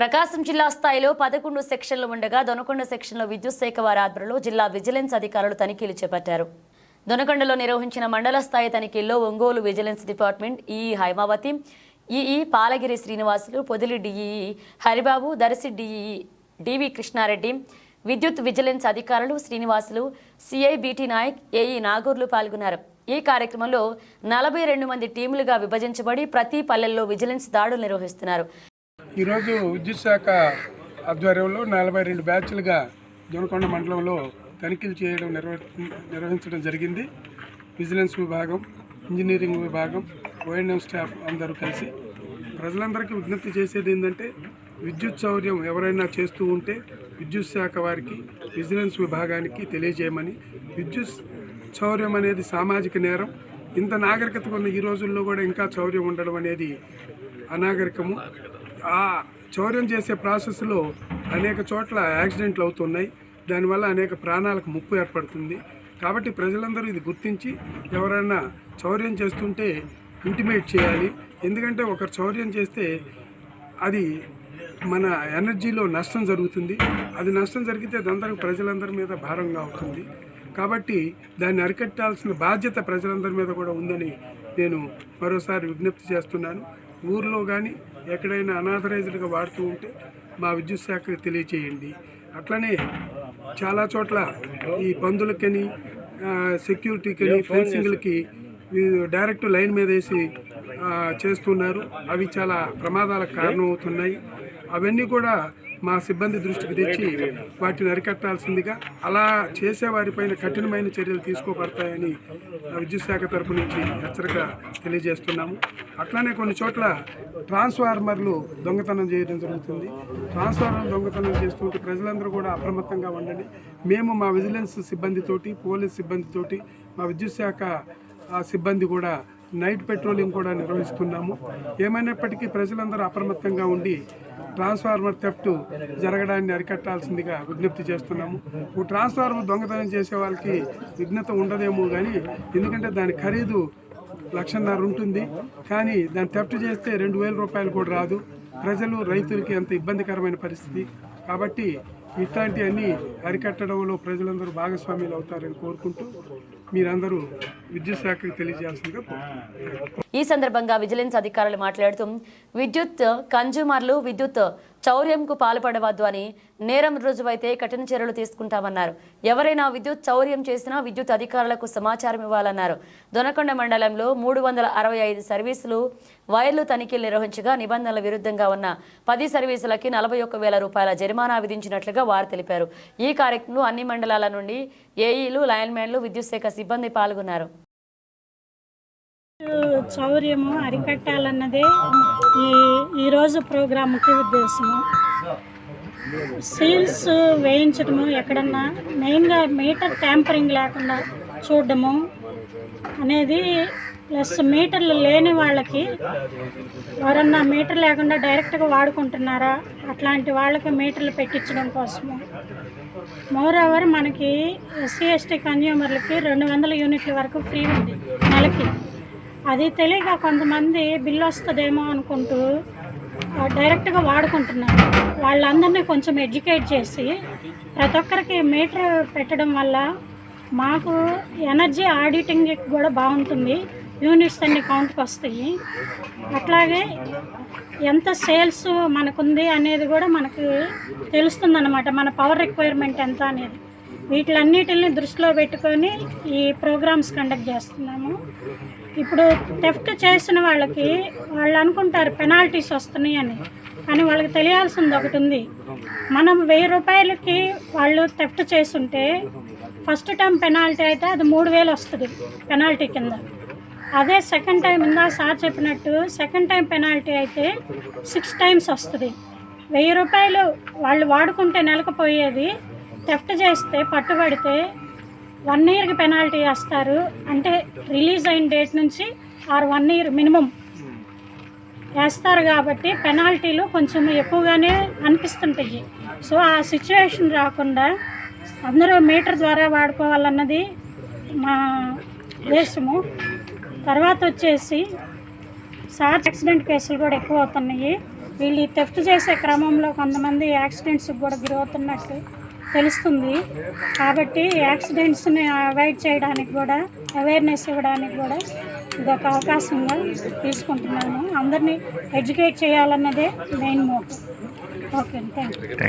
ప్రకాశం జిల్లా స్థాయిలో పదకొండు సెక్షన్లు ఉండగా దొనకొండ సెక్షన్లో విద్యుత్ శాఖ వారి ఆధ్వర్యంలో జిల్లా విజిలెన్స్ అధికారులు తనిఖీలు చేపట్టారు. దొనకొండలో నిర్వహించిన మండల స్థాయి తనిఖీల్లో ఒంగోలు విజిలెన్స్ డిపార్ట్మెంట్ ఈ Hymavathi EE Palagiri Srinivasulu Podili DEE Haribabu Darsi DEE DV Krishnareddy విద్యుత్ విజిలెన్స్ అధికారులు శ్రీనివాసులు సిఐబిటి నాయక్ ఏఈ నాగూర్లు పాల్గొన్నారు. ఈ కార్యక్రమంలో నలభై రెండు మంది టీములుగా విభజించబడి ప్రతి పల్లెల్లో విజిలెన్స్ దాడులు నిర్వహిస్తున్నారు. ఈరోజు విద్యుత్ శాఖ ఆధ్వర్యంలో నలభై రెండు బ్యాచ్లుగా జోనకొండ మండలంలో తనిఖీలు చేయడం నిర్వ నిర్వహించడం జరిగింది. విజిలెన్స్ విభాగం ఇంజనీరింగ్ విభాగం ఓఎన్ఎం స్టాఫ్ అందరూ కలిసి. ప్రజలందరికీ విజ్ఞప్తి చేసేది ఏంటంటే విద్యుత్ సౌర్యం ఎవరైనా చేస్తూ ఉంటే విద్యుత్ శాఖ వారికి విజిలెన్స్ విభాగానికి తెలియజేయమని. విద్యుత్ చౌర్యం అనేది సామాజిక నేరం. ఇంత నాగరికత ఉన్న ఈ రోజుల్లో కూడా ఇంకా చౌర్యం ఉండడం అనేది అనాగరికము. చౌర్యం చేసే ప్రాసెస్లో అనేక చోట్ల యాక్సిడెంట్లు అవుతున్నాయి. దానివల్ల అనేక ప్రాణాలకు ముప్పు ఏర్పడుతుంది. కాబట్టి ప్రజలందరూ ఇది గుర్తించి ఎవరైనా చౌర్యం చేస్తుంటే ఇంటిమేట్ చేయాలి. ఎందుకంటే ఒకరు చౌర్యం చేస్తే అది మన ఎనర్జీలో నష్టం జరుగుతుంది. అది నష్టం జరిగితే అందరూ ప్రజలందరి మీద భారంగా అవుతుంది. కాబట్టి దాన్ని అరికట్టాల్సిన బాధ్యత ప్రజలందరి మీద కూడా ఉందని నేను మరోసారి విజ్ఞప్తి చేస్తున్నాను. ఊర్లో కానీ ఎక్కడైనా అనాథరైజ్డ్గా వాడుతూ ఉంటే మా విద్యుత్ శాఖకు తెలియచేయండి. అట్లనే చాలా చోట్ల ఈ పందులకని సెక్యూరిటీకని ఫెన్సింగ్లకి డైరెక్ట్ లైన్ మీద వేసి చేస్తున్నారు. అవి చాలా ప్రమాదాలకు కారణం అవుతున్నాయి అవన్నీ కూడా మా సిబ్బంది దృష్టికి తెచ్చి వాటిని అరికట్టాల్సిందిగా అలా చేసే వారిపైన కఠినమైన చర్యలు తీసుకోబడతాయని ఆ, విద్యుత్ శాఖ తరపు నుంచి హెచ్చరిక తెలియజేస్తున్నాము. అట్లానే కొన్ని చోట్ల ట్రాన్స్ఫార్మర్లు దొంగతనం చేయడం జరుగుతుంది. ట్రాన్స్ఫార్మర్ దొంగతనం చేస్తుంటే ప్రజలందరూ కూడా అప్రమత్తంగా ఉండండి. మేము మా విజిలెన్స్ సిబ్బందితోటి పోలీస్ సిబ్బందితోటి మా విద్యుత్ శాఖ సిబ్బంది కూడా నైట్ పెట్రోలింగ్ కూడా నిర్వహిస్తున్నాము. ఏమైనప్పటికీ ప్రజలందరూ అప్రమత్తంగా ఉండి ట్రాన్స్ఫార్మర్ థెఫ్ట్ జరగడాన్ని అరికట్టాల్సిందిగా విజ్ఞప్తి చేస్తున్నాము. ఓ ట్రాన్స్ఫార్మర్ దొంగతనం చేసే వాళ్ళకి విఘ్నత ఉండదేమో కానీ ఎందుకంటే దాని ఖరీదు లక్షన్నర ఉంటుంది. కానీ దాన్ని థెఫ్ట్ చేస్తే రెండు వేల రూపాయలు కూడా రాదు. ప్రజలు రైతులకి ఎంత ఇబ్బందికరమైన పరిస్థితి. కాబట్టి ఇట్లాంటివన్నీ అరికట్టడంలో ప్రజలందరూ భాగస్వామ్యులు అవుతారని కోరుకుంటూ మీరందరూ విద్యుత్ శాఖకి తెలియజేయాల్సిందిగా ఈ సందర్భంగా విజిలెన్స్ అధికారులు మాట్లాడుతూ విద్యుత్ కన్జ్యూమర్లు విద్యుత్ చౌర్యంకు పాల్పడవద్దు అని నేరం రుజువైతే కఠిన చర్యలు తీసుకుంటామన్నారు. ఎవరైనా విద్యుత్ చౌర్యం చేసినా విద్యుత్ అధికారులకు సమాచారం ఇవ్వాలన్నారు. దొనకొండ మండలంలో మూడు వందల అరవై ఐదు సర్వీసులు వైర్లు తనిఖీలు నిర్వహించగా నిబంధనల విరుద్ధంగా ఉన్న పది సర్వీసులకి నలభై ఒక్క వేల రూపాయల జరిమానా విధించినట్లుగా వారు తెలిపారు. ఈ కార్యక్రమంలో అన్ని మండలాల నుండి ఏఈలు లైన్మెన్లు విద్యుత్ శాఖ సిబ్బంది పాల్గొన్నారు. చౌర్యము అరికట్టాలన్నదే ఈ ఈరోజు ప్రోగ్రాంకి ముఖ్య ఉద్దేశము. సీల్స్ వేయించడము ఎక్కడన్నా మెయిన్గా మీటర్ ట్యాంపరింగ్ లేకుండా చూడడము అనేది ప్లస్ మీటర్లు లేని వాళ్ళకి ఎవరన్నా మీటర్ లేకుండా డైరెక్ట్గా వాడుకుంటున్నారా? అట్లాంటి వాళ్ళకి మీటర్లు పెట్టించడం కోసము. మోర్ ఓవర్ మనకి ఎస్సీ ఎస్టీ కన్జ్యూమర్లకి రెండు వందల యూనిట్ల వరకు ఫ్రీ ఉంది నెలకి. అది తెలియక కొంతమంది బిల్లు వస్తుందేమో అనుకుంటూ డైరెక్ట్గా వాడుకుంటున్నారు. వాళ్ళందరినీ కొంచెం ఎడ్యుకేట్ చేసి ప్రతి ఒక్కరికి మీటర్ పెట్టడం వల్ల మాకు ఎనర్జీ ఆడిటింగ్ కూడా బాగుంటుంది. యూనిట్స్ అన్ని కౌంట్కి వస్తాయి. అట్లాగే ఎంత సేల్స్ మనకుంది అనేది కూడా మనకు తెలుస్తుందన్నమాట. మన పవర్ రిక్వైర్మెంట్ ఎంత అనేది. వీటిలన్నిటిని దృష్టిలో పెట్టుకొని ఈ ప్రోగ్రామ్స్ కండక్ట్ చేస్తున్నాము. ఇప్పుడు టెఫ్ట్ చేసిన వాళ్ళకి వాళ్ళు అనుకుంటారు పెనాల్టీస్ వస్తున్నాయి అని. కానీ వాళ్ళకి తెలియాల్సింది ఒకటి ఉంది. మనం వెయ్యి రూపాయలకి వాళ్ళు టెఫ్ట్ చేసుంటే ఫస్ట్ టైం పెనాల్టీ అయితే అది మూడు వేలు వస్తుంది పెనాల్టీ కింద. అదే సెకండ్ టైం ఇందా సార్ చెప్పినట్టు సెకండ్ టైం పెనాల్టీ అయితే సిక్స్ టైమ్స్ వస్తుంది. వెయ్యి రూపాయలు వాళ్ళు వాడుకుంటే నెలకు పోయేది టెఫ్ట్ చేస్తే పట్టుబడితే వన్ ఇయర్కి పెనాల్టీ వేస్తారు. అంటే రిలీజ్ అయిన డేట్ నుంచి ఆర్ వన్ ఇయర్ మినిమం వేస్తారు కాబట్టి పెనాల్టీలు కొంచెం ఎక్కువగానే అనిపిస్తుంటాయి. సో ఆ సిచ్యువేషన్ రాకుండా అందరూ మీటర్ ద్వారా వాడుకోవాలన్నది మా ఉద్దేశము. తర్వాత వచ్చేసి సార్ యాక్సిడెంట్ కేసులు కూడా ఎక్కువ అవుతున్నాయి వీళ్ళు తెఫ్ట్ చేసే క్రమంలో కొంతమంది యాక్సిడెంట్స్కి కూడా గురవుతున్నట్టు తెలుస్తుంది. కాబట్టి యాక్సిడెంట్స్ని అవాయిడ్ చేయడానికి కూడా అవేర్నెస్ ఇవ్వడానికి కూడా ఇది ఒక అవకాశంగా తీసుకుంటున్నాను. అందరినీ educate చేయాలన్నదే main motive. Okay thank you